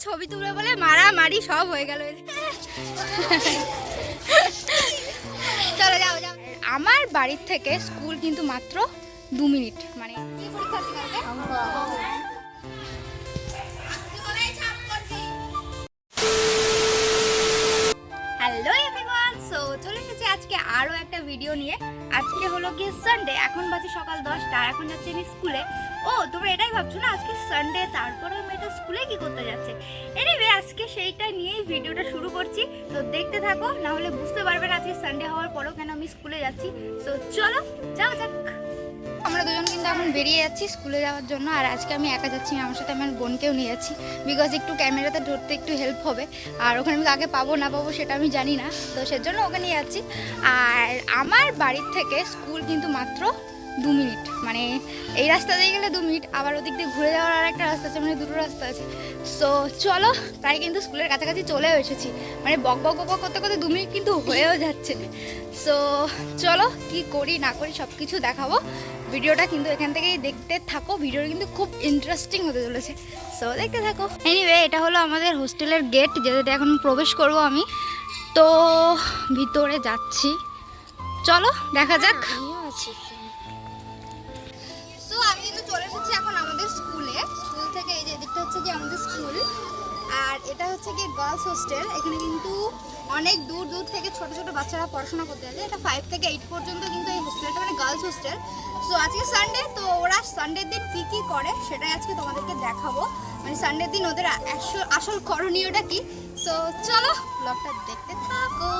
ছবি তুলে বলে মারা মারি সব হয়ে গেল চলো যাও যাও। আমার বাড়ির থেকে স্কুল কিন্তু মাত্র দু মিনিট মানে ভিডিও নিয়ে। আজকে হলো গিয়ে সানডে এখন বাজে সকাল দশটা এখন যাচ্ছি আমি স্কুলে ও, তোমরা এটাই ভাবছ না? আজকে সানডে তারপরে মেয়েটা স্কুলে কি করতে যাচ্ছে? এনিওয়ে আজকে সেইটা নিয়েই ভিডিওটা শুরু করছি। তো দেখতে থাকো, না হলে বুঝতে পারবে না আজকে সানডে হওয়ার পরেও আমি স্কুলে যাচ্ছি। সো চলো যাও যাক। আমরা দুজন কিন্তু এখন বেরিয়ে যাচ্ছি স্কুলে যাওয়ার জন্য, আর আজকে আমি একা যাচ্ছি, আমার সাথে আমার বোনকেও নিয়ে যাচ্ছি। বিকজ একটু ক্যামেরাতে ধরতে একটু হেল্প হবে, আর ওখানে আমি আগে পাবো, না পাবো সেটা আমি জানি না। তো সেজন্য ওকে নিয়ে যাচ্ছি। আর আমার বাড়ির থেকে স্কুল কিন্তু মাত্র দু মিনিট। মানে এই রাস্তা দিয়ে গেলে দু মিনিট, আবার ওদিক দিয়ে ঘুরে যাওয়ার আর একটা রাস্তা আছে মানে দুটো রাস্তা আছে। সো চলো প্রায় কিন্তু স্কুলের কাছাকাছি চলেও এসেছি। মানে বক বক বক করতে করতে দু মিনিট কিন্তু হয়েও যাচ্ছে। সো চলো, কি করি না করি সব কিছু দেখাবো। ভিডিওটা কিন্তু এখান থেকেই দেখতে থাকো। ভিডিওটা কিন্তু খুব ইন্টারেস্টিং হতে চলেছে। সো দেখতে থাকো। এনিওয়ে এটা হলো আমাদের হোস্টেলের গেট যেটাতে এখন প্রবেশ করব আমি। তো, ভিতরে যাচ্ছি। চলো, দেখা যাক। আমি কিন্তু চলে এসেছি এখন আমাদের স্কুলে। স্কুল থেকে এই যে এদিকটা হচ্ছে কি আমাদের স্কুল। আর এটা হচ্ছে কি গার্লস হোস্টেল এখানে কিন্তু অনেক দূর দূর থেকে ছোট ছোট বাচ্চারা পড়াশোনা করতে আসে। এটা ফাইভ থেকে এইট পর্যন্ত কিন্তু এই হোস্টেলটা মানে গার্লস হোস্টেল সো আজকে সানডে তো ওরা সানডের দিন কী কী করে সেটাই আজকে তোমাদেরকে দেখাবো। মানে সানডের দিন ওদের আসল করণীয়টা কি? সো চলো ব্লগটা দেখতে থাকো।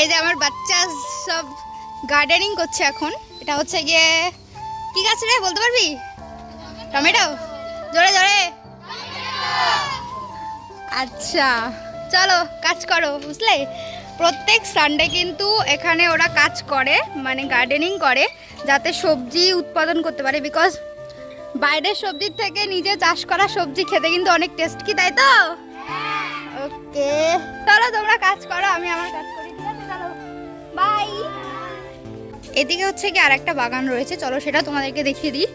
এই যে আমার বাচ্চা সব গার্ডেনিং করছে এখন। এটা হচ্ছে গিয়ে, কি গাছ রে, বলতে পারবি? টমেটো? জোরে জোরে। আচ্ছা চলো, কাজ করো, বুঝলে? প্রত্যেক সানডে কিন্তু এখানে ওরা কাজ করে মানে গার্ডেনিং করে, যাতে সবজি উৎপাদন করতে পারে বিকজ বাইরের সবজির থেকে নিজে চাষ করা সবজি খেতে কিন্তু অনেক টেস্ট কি, তাই তো? ওকে চলো, তোমরা কাজ করো, আমি আমার কাজ করি, ঠিক আছে, চলো। বাই এদিকে হচ্ছে কি আর একটা বাগান রয়েছে, চলো সেটা তোমাদেরকে দেখিয়ে দিই।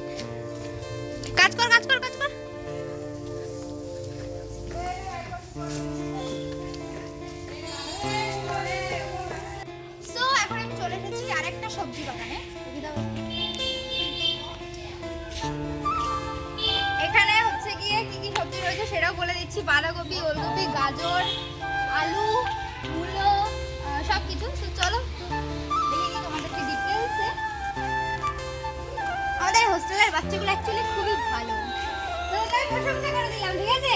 কাজ কর কাজ কর কাজ কর। সবজি এখানে হচ্ছে গিয়ে কি কি সবজি রয়েছে সেটাও বলে দিচ্ছি। বাঁধাকপি, ওলকপি, গাজর, আলু, মূলো সব কিছু চলো। বাচ্চাগুলো অ্যাকচুয়ালি খুবই ভালো। তো তাই প্রশংসা করে দিলাম ঠিক আছে?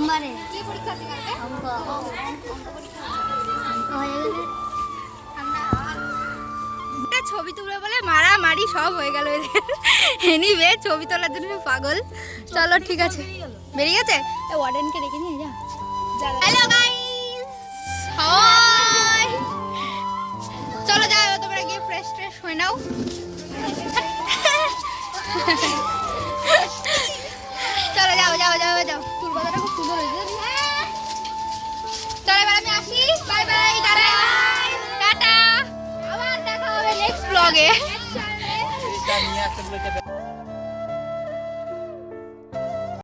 সোমবারে কি পরীক্ষা আছে কালকে অঙ্ক অঙ্ক পরীক্ষা অঙ্ক হয়ে গেলে ছবি তুলে বলে? মারা মারি সব হয়ে গেল এদের। এনিওয়ে ছবি তোলার জন্য পাগল। চলো ঠিক আছে। বেরিয়ে গেছে? ওয়ার্ডেনকে রেখে নিয়ে যা। হ্যালো গাইস ফুল কথাটা খুব সুন্দর হয়েছে। চলে এবার আমি আসি। বাই বাই টাটা টাটা আবার দেখা হবে নেক্সট ব্লগে